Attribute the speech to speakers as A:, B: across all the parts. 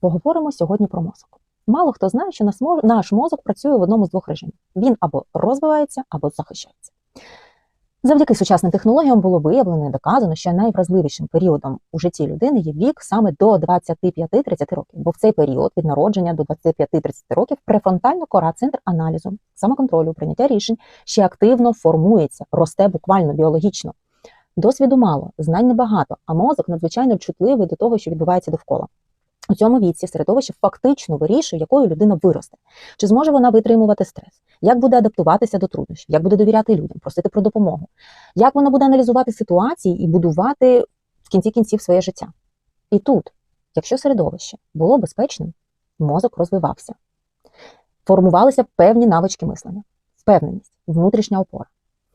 A: Поговоримо сьогодні про мозок. Мало хто знає, що наш мозок працює в одному з двох режимів: він або розвивається, або захищається. Завдяки сучасним технологіям було виявлено і доказано, що найвразливішим періодом у житті людини є вік саме до 25-30 років, бо в цей період від народження до 25-30 років префронтально кора центр аналізу, самоконтролю, прийняття рішень ще активно формується, росте буквально біологічно. Досвіду мало, знань небагато, а мозок надзвичайно чутливий до того, що відбувається довкола. У цьому віці середовище фактично вирішує, якою людина виросте, чи зможе вона витримувати стрес, як буде адаптуватися до труднощів, як буде довіряти людям, просити про допомогу, як вона буде аналізувати ситуації і будувати в кінці кінців своє життя. І тут, якщо середовище було безпечним, мозок розвивався, формувалися певні навички мислення, впевненість, внутрішня опора.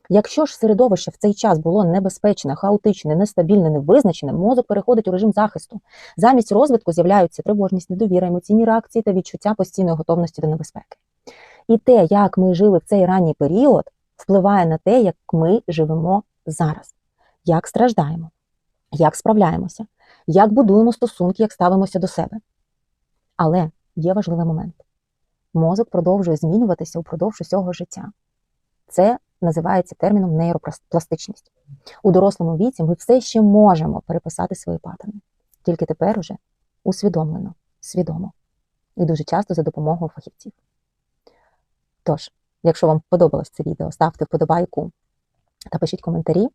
A: Якщо ж середовище в цей час було небезпечне, хаотичне, нестабільне, невизначене, мозок переходить у режим захисту. Замість розвитку з'являються тривожність, недовіра, емоційні реакції та відчуття постійної готовності до небезпеки. І те, як ми жили в цей ранній період, впливає на те, як ми живемо зараз, як страждаємо, як справляємося, як будуємо стосунки, як ставимося до себе. Але є важливий момент: мозок продовжує змінюватися упродовж усього життя. Це називається терміном нейропластичність. У дорослому віці ми все ще можемо переписати свої паттерни, тільки тепер уже усвідомлено, свідомо і дуже часто за допомогою фахівців. Тож, якщо вам подобалось це відео, ставте вподобайку та пишіть коментарі.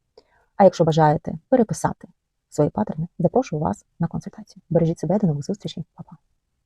A: А якщо бажаєте переписати свої паттерни, запрошую вас на консультацію. Бережіть себе, до нових зустрічей, Па-па.